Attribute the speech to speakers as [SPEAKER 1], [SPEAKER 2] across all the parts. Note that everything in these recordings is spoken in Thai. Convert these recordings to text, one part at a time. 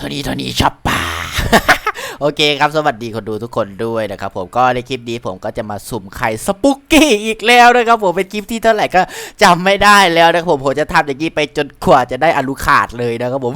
[SPEAKER 1] โทนี่โทนี่ชอบป่า โอเคครับสวัสดีคนดูทุกคนด้วยนะครับผมก็ในคลิปนี้ผมก็จะมาสุ่มไข่สปุกกี้อีกแล้วนะครับผมเป็นคลิปที่เท่าไหร่ก็จำไม่ได้แล้วนะครับผมผมจะทำอย่างนี้ไปจนกว่าจะได้อนุขาดเลยนะครับผม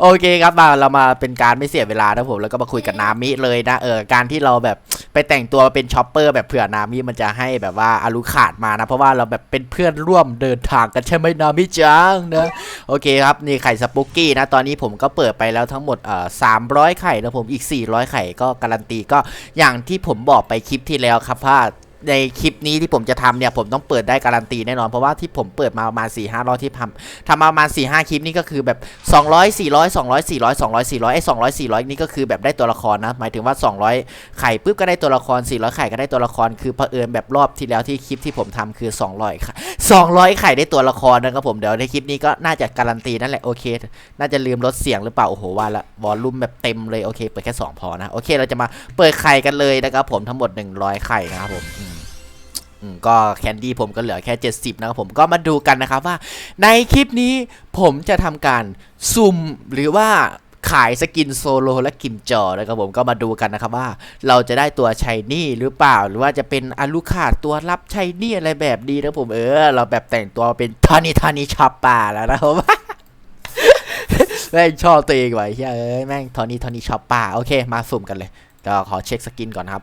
[SPEAKER 1] โอเคครับมาเรามาเป็นการไม่เสียเวลานะครับผมแล้วก็มาคุยกับนามิเลยนะเออการที่เราแบบไปแต่งตัวเป็นช็อปเปอร์แบบเผื่อนามิมันจะให้แบบว่าอนุขาดมานะ เพราะว่าเราแบบเป็นเพื่อนร่วมเดินทางกันใช่ไหมนามิจังนะโอเคครับนี่ไข่สปุกกี้นะตอนนี้ผมก็เปิดไปแล้วทั้งหมดเอ่อ300ไข่นะผมอีก400 ไข่ก็การันตีก็อย่างที่ผมบอกไปคลิปที่แล้วครับว่าในคลิปนี้ที่ผมจะทำเนี่ยผมต้องเปิดได้การันตีแน่นอนเพราะว่าที่ผมเปิดมาประมาณ4 5 0 0ที่ทำทำมาประมาณ4 5คลิปนี่ก็คือแบบ 200 400 200 400 200 400ไอ้200 400 นี่ก็คือแบบได้ตัวละครนะหมายถึงว่า 200 ไข่ปุ๊บก็ได้ตัวละคร 400 ไข่ก็ได้ตัวละครคือเผอิญแบบรอบที่แล้วที่คลิปที่ผมทำคือ 200ไข่ 200 ไข่ได้ตัวละครนะครับผมเดี๋ยวในคลิปนี้ก็น่าจะการันตีนั่นแหละโอเค น่าจะลืมลดเสียงหรือเปล่าโอ้โหว่าละวอลลุ่มแบบเต็มเลยโอเคเปิดแค่2พอนะโอเคเราจะมาเปิดไข่กันเลยนะครับผมทั้งหมด 100 ไข่นะครับผมก็แคนดี้ผมก็เหลือแค่ 70 นะครับผมก็มาดูกันนะครับว่าในคลิปนี้ผมจะทำการซุ่มหรือว่า ขายสกินโซโลและกิมจอนะครับผมก็มาดูกันนะครับว่าเราจะได้ตัวชัยนี่หรือเปล่า หรือว่าจะเป็นอลูขาดตัวรับชัยนี่อะไรแบบนี้นะผมเออ เราแบบแต่งตัวเป็นทานิทานิชอปป่าแล้วนะครับแม่งชอบตัวเองไว้เฮ้ยแม่งทอนี่ทอนี่ช็อปป่าโอเค มาสุ่มกันเลยก็ขอเช็คสกินก่อนครับ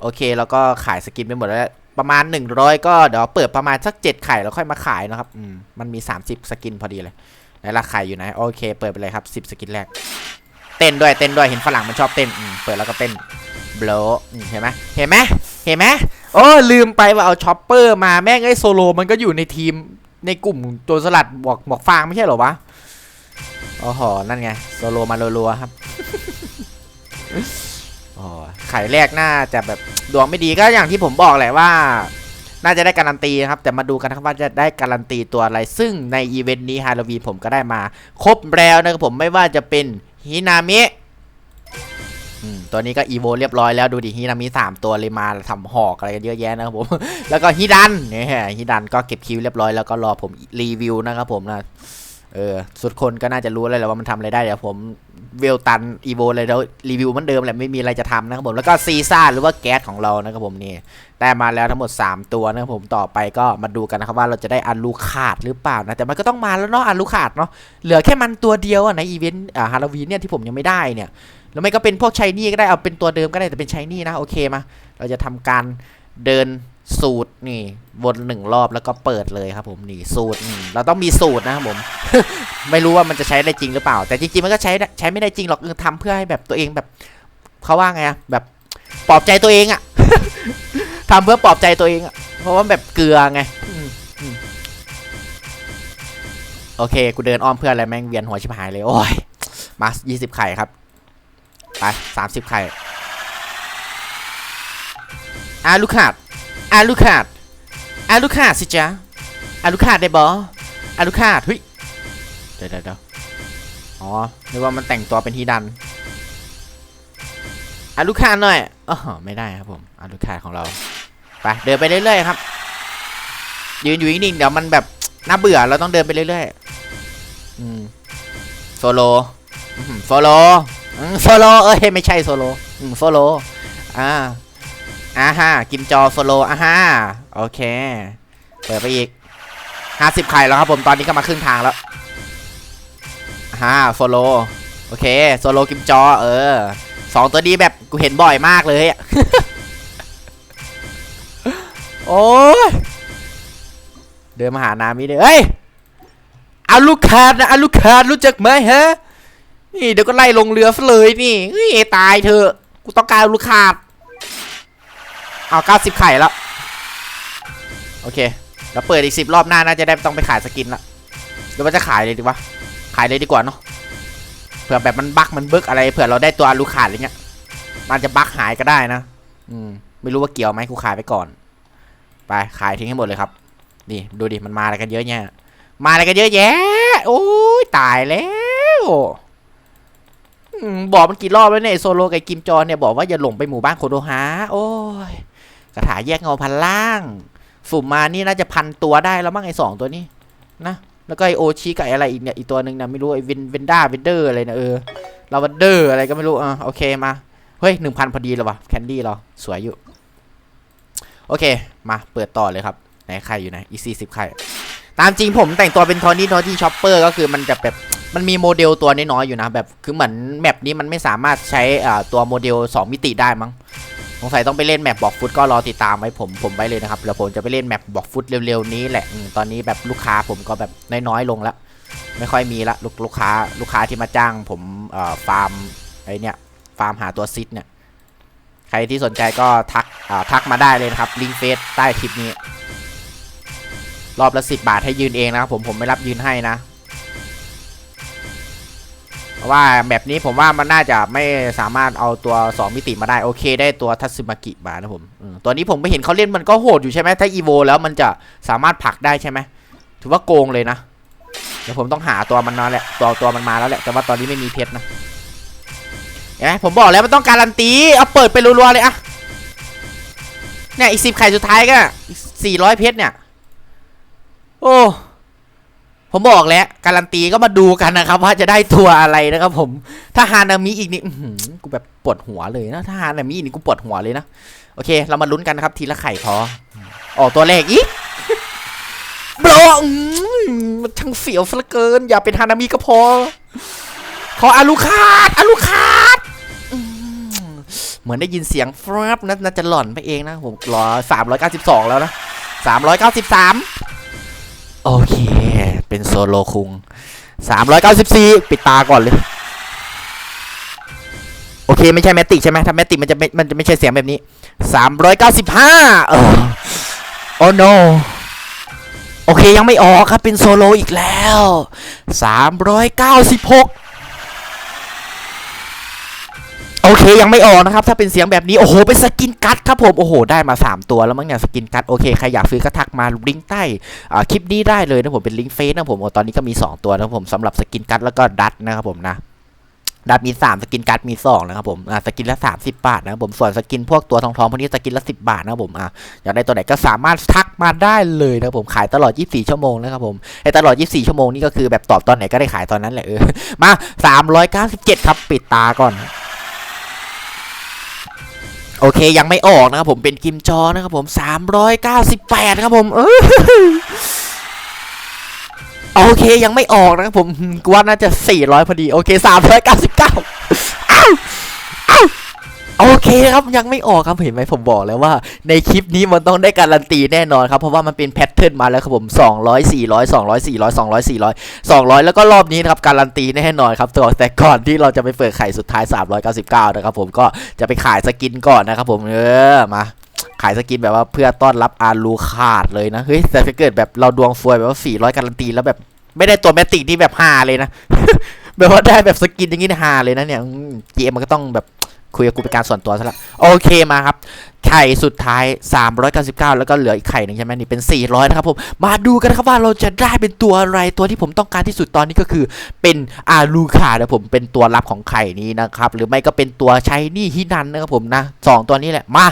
[SPEAKER 1] โอเค แล้วก็ขายสกินไปหมดแล้วประมาณ 100 ก็เดี๋ยวเปิดประมาณสัก7ไข่แล้วค่อยมาขายนะครับ อืม มันมี 30 สกินพอดีเลย ไหนละไข่อยู่ไหนโอเค เปิดไปเลยครับ 10 สกินแรก เต้นด้วยเต้นด้วยเห็นฝรั่งมันชอบเต้นเปิดแล้วก็เต้นโบลเห็นไหมเห็นไหมเห็นไหมโอ้ลืมไปว่าเอาช็อปเปอร์มาแม่งไอ้โซโลมันก็อยู่ในทีมในกลุ่มตัวสลัดบอกบอกฟางไม่ใช่หรอวะโอ้โหนั่นไงโซโลมารัวๆครับโอ้ไข่แรกน่าจะแบบดวงไม่ดีก็อย่างที่ผมบอกแหละว่า น่าจะได้การันตีนะครับ แต่มาดูกันนะครับว่าจะได้การันตีตัวอะไร ซึ่งในอีเวนต์นี้ฮาโลวีผมก็ได้มา ครบแล้วนะครับผมไม่ว่าจะเป็นฮินามิอืมตัวนี้ก็อีโวเรียบร้อยแล้วดูดิฮินามิสามตัวเลยมาทำหอกอะไรกันเยอะแยะนะครับผม แล้วก็ฮิดันเนี่ยฮิดันก็เก็บคิวเรียบร้อยแล้วก็รอผมรีวิวนะครับผมนะ เออสุดคนก็น่าจะรู้เลยแหละว่ามันทำอะไรได้เดี๋ยวผมเวลตันอีโวเลยแล้วรีวิวมันเดิมแหละไม่มีอะไรจะทำนะครับผมแล้วก็ซีซ่าหรือว่าแก๊สของเรานะครับผมนี่ได้มาแล้วทั้งหมด 3 ตัวนะครับผมต่อไปก็มาดูกันนะครับว่าเราจะได้อันลูขาดหรือเปล่านะแต่มันก็ต้องมาแล้วเนาะอันลูขาดเนาะเหลือแค่มันตัวเดียวอะในอีเวนต์อ่าฮาโลวีนเนี่ยที่ผมยังไม่ได้เนี่ยแล้วไม่ก็เป็นพวกชายนี่ก็ได้เอาเป็นตัวเดิมก็ได้แต่เป็นชายนี่นะโอเคมา เราจะทำการเดิน สูตรนี่วนหนึ่งรอบแล้วก็เปิดเลยครับผมนี่สูตรเราต้องมีสูตรนะครับผม ไม่รู้ว่ามันจะใช้ได้จริงหรือเปล่า แต่จริงๆมันก็ใช้ได้ใช้ไม่ได้จริงหรอกเออทำเพื่อให้แบบตัวเองแบบเขาว่าไงอะแบบปลอบใจตัวเองอะทำเพื่อปลอบใจตัวเองอะเพราะว่าแบบเกลือไงโอเค กูเดินอ้อมเพื่ออะไรแม่งเวียนหัวชิบหายเลย โอ้ย มายี่สิบไข่ครับ ไปสามสิบไข่อาลูกขาด อาลูกขาดอาลูกขาดสิจ๊ะอาลูกขาดได้บออาลูกขาดเฮ้ยเดี๋ยวเดี๋ยวอ๋อนึกว่ามันแต่งตัวเป็นฮีดันอาลูค้าหน่อยอ๋อไม่ได้ครับผมอาลูค้าของเราไปเดินไปเรื่อยๆครับ ยืนอยู่นิ่งๆเดี๋ยวมันแบบน่าเบื่อเราต้องเดินไปเรื่อยๆอืมโซโลโซโลโซโลเอ้ยไม่ใช่โซโลอืมโซโลอ่า อ่าฮะกิมจอโซโลอ่าฮะโอเค เปิดไปอีกห้าสิบไข่แล้วครับผม ตอนนี้ก็มาครึ่งทางแล้วฮ่าโซโล โอเค โซโลกิมจอ เออสองตัวนี้แบบกูเห็นบ่อยมากเลยอะโอ้ย เดินมาหานามิเลยเฮ้ยอาลูกคาดนะอาลูกคาดรู้จักไหมฮะ นี่เดี๋ยวก็ไล่ลงเรือซะเลยนี่เฮ้ยตายเถอะ กูต้องการลูกคาด เอาเก้าสิบไข่แล้ว โอเค แล้วเปิดอีกสิบรอบหน้า น่าจะได้ต้องไปขายสกินละเดี๋ยวว่าจะขายเลยดีวะ ขายเลยดีกว่าเนาะ เผื่อแบบมันบั๊กมันบึกอะไร เผื่อเราได้ตัวลูขาดอะไรเงี้ย มันจะบั๊กหายก็ได้นะ อืม ไม่รู้ว่าเกี่ยวไหมกูขายไปก่อน ไป ขายทิ้งให้หมดเลยครับ นี่ดูดิ มันมาอะไรกันเยอะแยะ มาอะไรกันเยอะแยะ โอ้ยตายแล้วอบอกมันกี่รอบแล้วเนี่ยโซโลกับกิมจอนเนี่ยบอกว่าอย่าหลงไปหมู่บ้านโคโดฮะโอ้ย ระถาแยกเงาพันล่าง สุ่มมานี่น่าจะพันตัวได้แล้วมั้งไอสองตัวนี้นะแล้วก็ไอโอชิกับไออะไรอีกเนี่ยอีกตัวหนึ่งนะไม่รู้ไอวินเวนด้าเวนเดอร์อะไรนะเออลาวันเดอร์อะไรก็ไม่รู้อะโอเคมาเฮ้ยหนึ่งพันพอดีแล้ววะแคนดี้เราสวยอยู่ โอเค มาเปิดต่อเลยครับ ไหนใครอยู่ไหนอีซีสิบใครตามจริงผมแต่งตัวเป็นโทนี่โทนี่ช็อปเปอร์ก็คือมันจะแบบมันมีโมเดลตัวน้อยๆอยู่นะแบบคือเหมือนแมปนี้มันไม่สามารถใช้อ่าตัวโมเดล 2 มิติได้มั้ง สงสัยต้องไปเล่นแมปบอกฟุตก็รอติดตามไว้ผมผมไว้เลยนะครับแล้วผมจะไปเล่นแมปบอกฟุตเร็วๆนี้แหละอตอนนี้แบบลูกค้าผมก็แบบน้อยๆลงแล้ว ไม่ค่อยมีละลูกลูกค้าลูกค้าที่มาจ้างผมเอ่อฟาร์มไอเนี่ยฟาร์มหาตัวซิดเนี่ยใครที่สนใจก็ทักอ่าทักมาได้เลยนะครับลิงก์เฟซใต้คลิปนี้ รอบละสิบบาทให้ยืนเองนะครับผมผมไม่รับยืนให้นะ เพราะว่าแบบนี้ผมว่ามันน่าจะไม่สามารถเอาตัว 2 มิติมาได้โอเค ได้ตัวทัตสึมากิมานะผมอืมตัวนี้ผมไปเห็นเขาเล่นมันก็โหดอยู่ใช่ไหมถ้าอีโวแล้วมันจะสามารถผลักได้ใช่ไหมถือว่าโกงเลยนะเดี๋ยวผมต้องหาตัวมันนั่นแหละตัวตัวมันมาแล้วแหละแต่ว่าตอนนี้ไม่มีเพชรนะเห็นไหมผมบอกแล้วมันต้องการันตีเอาเปิดไปรัวๆเลยอะเนี่ยอีกสิบไข่สุดท้ายก็สี่ร้อยเพชรเนี่ยโอ้ ผมบอกแล้วการันตีก็มาดูกันนะครับ ว่าจะได้ตัวอะไรนะครับผมถ้าฮานามิอีกนี่กูแบบปวดหัวเลยนะถ้าฮานามิอีกนี่กูปวดหัวเลยนะโอเค เรามาลุ้นกันนะครับ ทีละไข่พอออกตัวเลขอีกบลออืมมันช่างเสียวซะเกิน อย่าเป็นฮานามิก็พอ ขออาลูคาดอาลูคาดเหมือนได้ยินเสียงฟรับนะน่าจะหล่อนไปเองนะผมรอสามร้อยเก้าสิบสองแล้วนะสามร้อยเก้าสิบสามโอเค เป็นโซโลคุงสามร้อยเก้าสิบสี่ปิดตาก่อนเลย โอเค ไม่ใช่แมตติใช่ไหมถ้าแมตติมันจะไม่มันจะไม่ใช่เสียงแบบนี้สามร้อยเก้าสิบห้าเออโอ้โนโอเคยังไม่ออกครับเป็นโซโลอีกแล้ว 396 โอเคยังไม่ออกนะครับ ถ้าเป็นเสียงแบบนี้ โอ้โห เป็นสกินกัดครับผม โอ้โห ได้มา 3 ตัวแล้วมั้งเนี่ยสกินกัด โอเค ใครอยากซื้อก็ทักมาลิงก์ใต้คลิปนี้ได้เลยนะผมเป็นลิงก์เฟซนะผมอตอนนี้ก็มี 2 ตัวนะผมสำหรับสกินกัดแล้วก็ดัตนะครับผมนะดัตมี 3 สกินการ์ดมี 2 นะครับผมอ่าสกินละ 30 บาทนะครับผมส่วนสกินพวกตัวทองทองๆพวกนี้สกินละ 10 บาทนะครับผมอ่าอยากได้ตัวไหนก็สามารถทักมาได้เลยนะครับผมขายตลอด 24 ชั่วโมงนะครับผมไอ้ตลอด 24 ชั่วโมงนี่ก็คือแบบตอบตอนไหนก็ได้ขายตอนนั้นแหละเออมา 397 ครับปิดตาก่อน โอเคยังไม่ออกนะครับผมเป็นกิมจอนะครับผม398ครับผมเออโอเคยังไม่ออกนะครับผมกว่าน่าจะ 400 พอดี โอเค 399อ้าวอ้า โอเคครับยังไม่ออกครับเห็นไหมผมบอกแล้วว่า ในคลิปนี้มันต้องได้การันตีแน่นอนครับเพราะว่ามันเป็นแพทเทิร์นมาแล้วครับผม200 400 200 400 200 400 200 แล้วก็รอบนี้นะครับการันตีแน่นอนครับตัวแต่ก่อนที่เราจะไปเปิดไข่สุดท้าย 399 นะครับผมก็จะไปขายสกินก่อนนะครับผมเออมาขายสกินแบบว่าเพื่อต้อนรับอารูขาดเลยนะเฮ้ยแต่ถ้าเกิดแบบเราดวงซวยแบบว่า 400 การันตีแล้วแบบไม่ได้ตัวแมตติกที่แบบฮาเลยนะแบบว่าได้แบบสกินอย่างนี้ฮาเลยนะเนี่ยเกมมันก็ต้องแบบ คุยกับกูเป็นการส่วนตัวซะละโอเคมาครับ ไข่สุดท้าย 399 แล้วก็เหลืออีกไข่หนึ่งใช่ไหมนี่เป็น 400 นะครับผม มาดูกันครับว่าเราจะได้เป็นตัวอะไรตัวที่ผมต้องการที่สุดตอนนี้ก็คือ เป็นอารูคานะผมเป็นตัวรับของไข่นี้นะครับ หรือไม่ก็เป็นตัวใช้นี่ฮินันนะครับผมนะสองตัวนี้แหละมา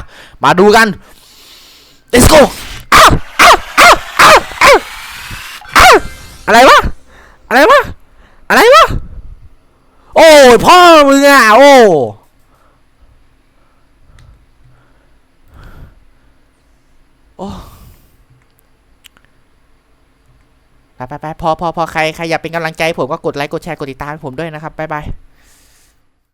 [SPEAKER 1] มาดูกัน let's go อ้อ้าอ้าอ้าอ้าวอ้าวอะไรวะอะไรวะอะไรวะโอ้ยพ่อมึงอะโอ้ ไปไปไปพอพอพอใครใครอยากเป็นกำลังใจผมก็กดไลค์กดแชร์กดติดตามผมด้วยนะครับบ๊ายบาย